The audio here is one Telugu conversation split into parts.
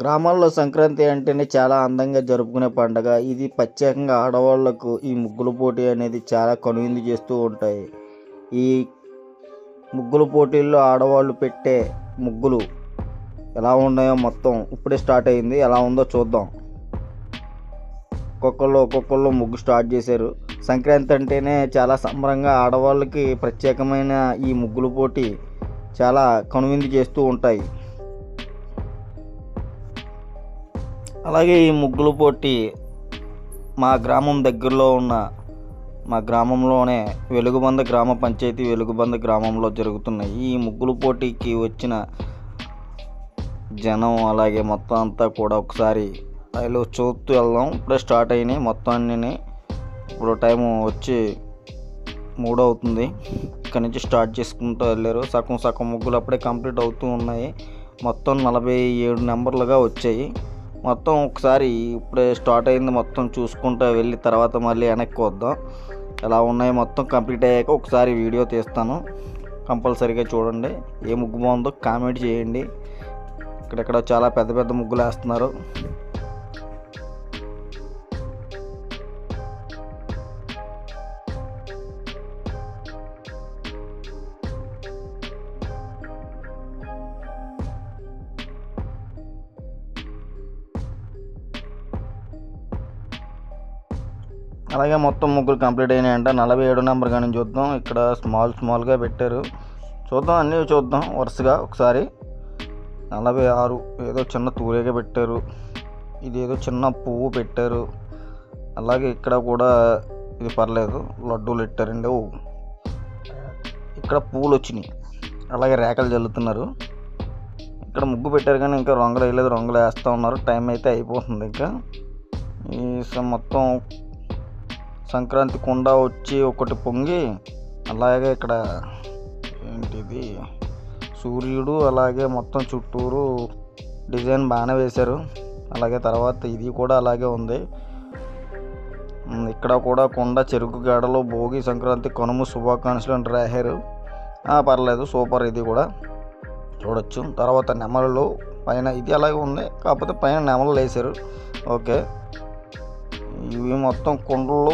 గ్రామాల్లో సంక్రాంతి అంటేనే చాలా అందంగా జరుపుకునే పండగ. ఇది ప్రత్యేకంగా ఆడవాళ్ళకు ఈ ముగ్గుల పోటీ అనేది చాలా కనువిందు చేస్తూ ఉంటాయి. ఈ ముగ్గుల పోటీల్లో ఆడవాళ్ళు పెట్టే ముగ్గులు ఎలా ఉన్నాయో మొత్తం ఇప్పుడే స్టార్ట్ అయింది. ఎలా ఉందో చూద్దాం. ఒక్కొక్కళ్ళు ఒక్కొక్కళ్ళు ముగ్గు స్టార్ట్ చేశారు. సంక్రాంతి అంటేనే చాలా సంబరంగా ఆడవాళ్ళకి ప్రత్యేకమైన ఈ ముగ్గుల పోటీ చాలా కనువిందు చేస్తూ ఉంటాయి. అలాగే ఈ ముగ్గుల పోటీ మా గ్రామం దగ్గరలో ఉన్న మా గ్రామంలోనే వెలుగుబంద గ్రామ పంచాయతీ వెలుగుబంద గ్రామంలో జరుగుతున్నాయి. ఈ ముగ్గుల పోటీకి వచ్చిన జనం అలాగే మొత్తం అంతా కూడా ఒకసారి అలా చూస్తూ వెళ్దాం. ఇప్పుడే స్టార్ట్ అయినాయి. మొత్తం అన్నీ ఇప్పుడు టైం వచ్చి మూడు అవుతుంది. ఇక్కడ నుంచి స్టార్ట్ చేసుకుంటూ వెళ్ళారు. సగం సగం ముగ్గులు అప్పుడే కంప్లీట్ అవుతూ ఉన్నాయి. మొత్తం నలభై ఏడు నెంబర్లుగా వచ్చాయి. మొత్తం ఒకసారి ఇప్పుడే స్టార్ట్ అయింది మొత్తం చూసుకుంటూ వెళ్ళి తర్వాత మళ్ళీ వెనక్కి వద్దాం. ఎలా ఉన్నాయి మొత్తం కంప్లీట్ అయ్యాక ఒకసారి వీడియో తీస్తాను. కంపల్సరీగా చూడండి. ఏ ముగ్గు బాగుందో కామెంట్ చేయండి. ఇక్కడెక్కడ చాలా పెద్ద పెద్ద ముగ్గులు వేస్తున్నారు అలాగే మొత్తం ముగ్గురు కంప్లీట్ అయినాయంట. నలభై ఏడు నెంబర్ కానీ చూద్దాం. ఇక్కడ స్మాల్ స్మాల్గా పెట్టారు. చూద్దాం అన్నీ చూద్దాం. వరుసగా ఒకసారి. నలభై ఆరు ఏదో చిన్న తూరేగా పెట్టారు. ఇది ఏదో చిన్న పువ్వు పెట్టారు. అలాగే ఇక్కడ కూడా ఇది పర్లేదు. లడ్డూలు పెట్టారండి. ఓ. ఇక్కడ పువ్వులు వచ్చినాయి. అలాగే రేఖలు చల్లుతున్నారు ఇక్కడ ముగ్గు పెట్టారు కానీ ఇంకా రంగులు వేయలేదు. రంగులు వేస్తూ ఉన్నారు. టైం అయితే అయిపోతుంది ఇంకా. ఈ స- మొత్తం సంక్రాంతి కుండ వచ్చి ఒకటి పొంగి అలాగే ఇక్కడ ఏంటిది సూర్యుడు అలాగే మొత్తం చుట్టూరు డిజైన్ బాగానే వేశారు. అలాగే తర్వాత ఇది కూడా అలాగే ఉంది. ఇక్కడ కూడా కొండ చెరుకు గడలో భోగి సంక్రాంతి కనుమ శుభాకాంక్షలు అని రాశారు. పర్లేదు సూపర్ ఇది కూడా. చూడొచ్చు. తర్వాత నెమలు పైన ఇది అలాగే ఉంది. కాకపోతే పైన నెమలు వేశారు. ఓకే. ఇవి మొత్తం కుండలు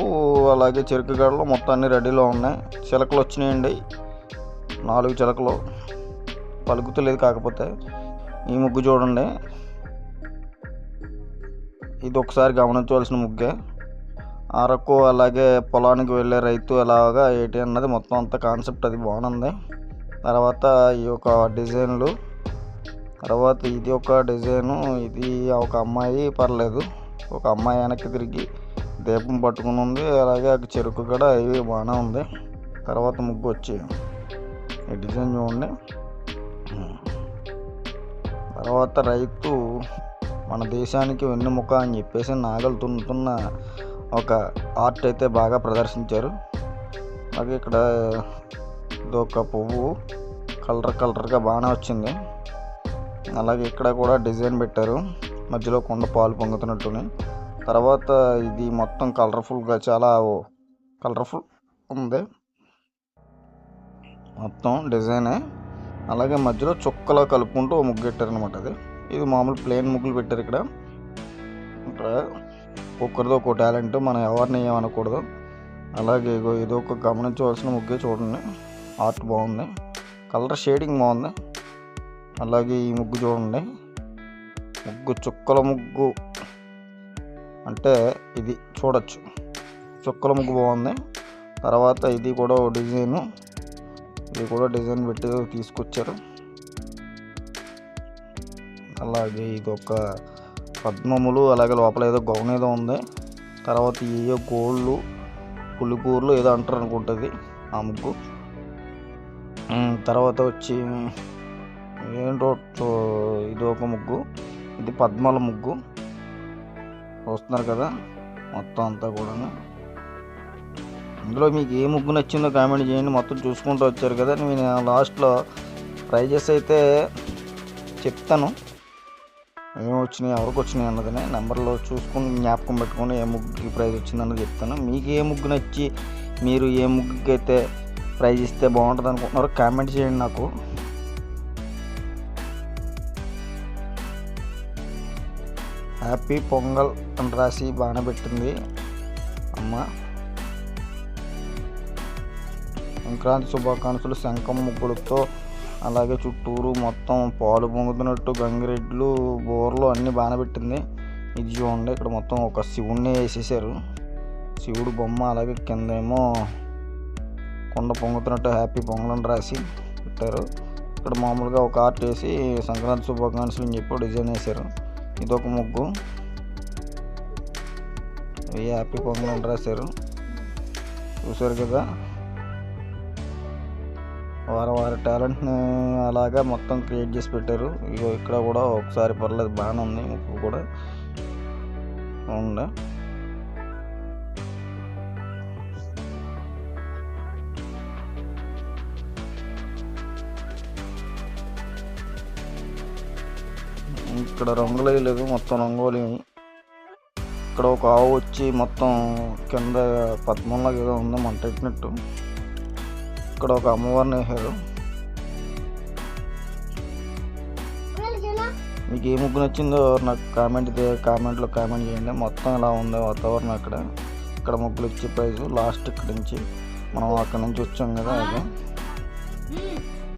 అలాగే చెరుకు గడలు మొత్తం అన్ని రెడీలో ఉన్నాయి. చిలకలు వచ్చినాయండి. నాలుగు చిలకలు. పలుకుతలేదు కాకపోతే. ఈ ముగ్గు చూడండి. ఇది ఒకసారి గమనించవలసిన ముగ్గే. అరకు అలాగే పొలానికి వెళ్ళే రైతు ఎలాగా ఏంటి అన్నది మొత్తం అంత కాన్సెప్ట్ అది బాగుంది. తర్వాత ఈ యొక్క డిజైన్లు. తర్వాత ఇది ఒక డిజైను. ఇది ఒక అమ్మాయి పర్లేదు. ఒక అమ్మాయి వెనక్కి తిరిగి దీపం పట్టుకుని ఉంది. అలాగే ఆ చెరుకు కూడా ఇవి బాగానే ఉంది. తర్వాత ముగ్గు వచ్చి ఈ డిజైన్ చూడండి. తర్వాత రైతు మన దేశానికి వెన్నెముక అని చెప్పేసి నాగలు తున్నుతున్న ఒక ఆర్ట్ అయితే బాగా ప్రదర్శించారు. అలాగే ఇక్కడ ఇదొక పువ్వు కలర్ కలర్గా బాగానే వచ్చింది. అలాగే ఇక్కడ కూడా డిజైన్ పెట్టారు. మధ్యలో కొండ పాలు పొంగుతున్నట్టుని. తర్వాత ఇది మొత్తం కలర్ఫుల్గా చాలా కలర్ఫుల్ ఉంది. మొత్తం డిజైనే అలాగే మధ్యలో చుక్కలా కలుపుకుంటూ ఒక ముగ్గు పెట్టారు అది. ఇది మామూలు ప్లెయిన్ ముగ్గులు పెట్టారు ఇక్కడ. ఇక్కడ ఒక్కరిదో ఒక టాలెంట్ మనం ఎవరిని ఏమనకూడదు. అలాగే ఏదో ఇది ఒక గమనించవలసిన ముగ్గే చూడండి. ఆర్ట్ బాగుంది. కలర్ షేడింగ్ బాగుంది. అలాగే ఈ ముగ్గు చూడండి. ముగ్గు చుక్కల ముగ్గు. అంటే ఇది చూడొచ్చు. చుక్కల ముగ్గు బాగుంది. తర్వాత ఇది కూడా డిజైను. ఇది కూడా డిజైన్ పెట్టి తీసుకొచ్చారు. అలాగే ఇది ఒక పద్మములు అలాగే లోపల ఏదో గౌన్ ఏదో ఉంది. తర్వాత ఏయో గోళ్ళు పులికూరలు ఏదో అంటారు అనుకుంటుంది ఆ ముగ్గు. తర్వాత వచ్చి ఏంటో ఇది ఒక ముగ్గు. ఇది పద్మాల ముగ్గు. చూస్తున్నారు కదా మొత్తం అంతా కూడా ఇందులో మీకు ఏ ముగ్గు నచ్చిందో కామెంట్ చేయండి. మొత్తం చూసుకుంటూ వచ్చారు కదా నేను లాస్ట్లో ప్రైజెస్ అయితే చెప్తాను. ఏమి వచ్చినాయి ఎవరికి వచ్చినాయి అన్నదని నెంబర్లో చూసుకుని జ్ఞాపకం పెట్టుకుని ఏ ముగ్గుకి ప్రైజ్ వచ్చిందన్నది చెప్తాను. మీకు ఏ ముగ్గు నచ్చి మీరు ఏ ముగ్గుకి అయితే ప్రైజ్ ఇస్తే బాగుంటుంది అనుకుంటున్నారో కామెంట్ చేయండి నాకు. హ్యాపీ పొంగల్ అని రాసి బాణబెట్టింది పెట్టింది. అమ్మ. సంక్రాంతి శుభాకాంక్షలు శంఖం ముగ్గులతో అలాగే చుట్టూరు మొత్తం పాలు పొంగుతున్నట్టు గంగిరెడ్లు బోర్లు అన్నీ బాగానే పెట్టింది. ఇది చూడండి ఇక్కడ మొత్తం ఒక శివుణ్ణి వేసేసారు. శివుడు బొమ్మ అలాగే కిందేమో కొండ పొంగుతున్నట్టు హ్యాపీ పొంగల్ అని రాసి పెట్టారు. ఇక్కడ మామూలుగా ఒక ఆర్ట్ వేసి సంక్రాంతి శుభాకాంక్షలు అని చెప్పి డిజైన్ వేశారు. ఇదొక ముగ్గు. ఇవి హ్యాపీ పొంగల్ అని రాశారు. చూసారు కదా? వారి వారి టాలెంట్ని అలాగా మొత్తం క్రియేట్ చేసి పెట్టారు. ఇగో ఇక్కడ కూడా ఒకసారి పర్లేదు బాగానే ఉంది. ముగ్గు కూడా. ఉండే. ఇక్కడ రంగులు వేయలేదు మొత్తం రంగులు. ఇక్కడ ఒక ఆవు వచ్చి మొత్తం కింద పద్మంలాగా ఏదో ఉంది మంట ఎట్టినట్టు ఇక్కడ ఒక అమ్మవారిని వేశారు. మీకు ఏ ముగ్గు నచ్చిందో నాకు కామెంట్ కామెంట్లో కామెంట్ చేయండి. మొత్తం ఇలా ఉంది వాతావరణం అక్కడ. ఇక్కడ ముగ్గులు ఇచ్చే ప్రైజ్ లాస్ట్ ఇక్కడ నుంచి. మనం అక్కడ నుంచి వచ్చాం కదా అది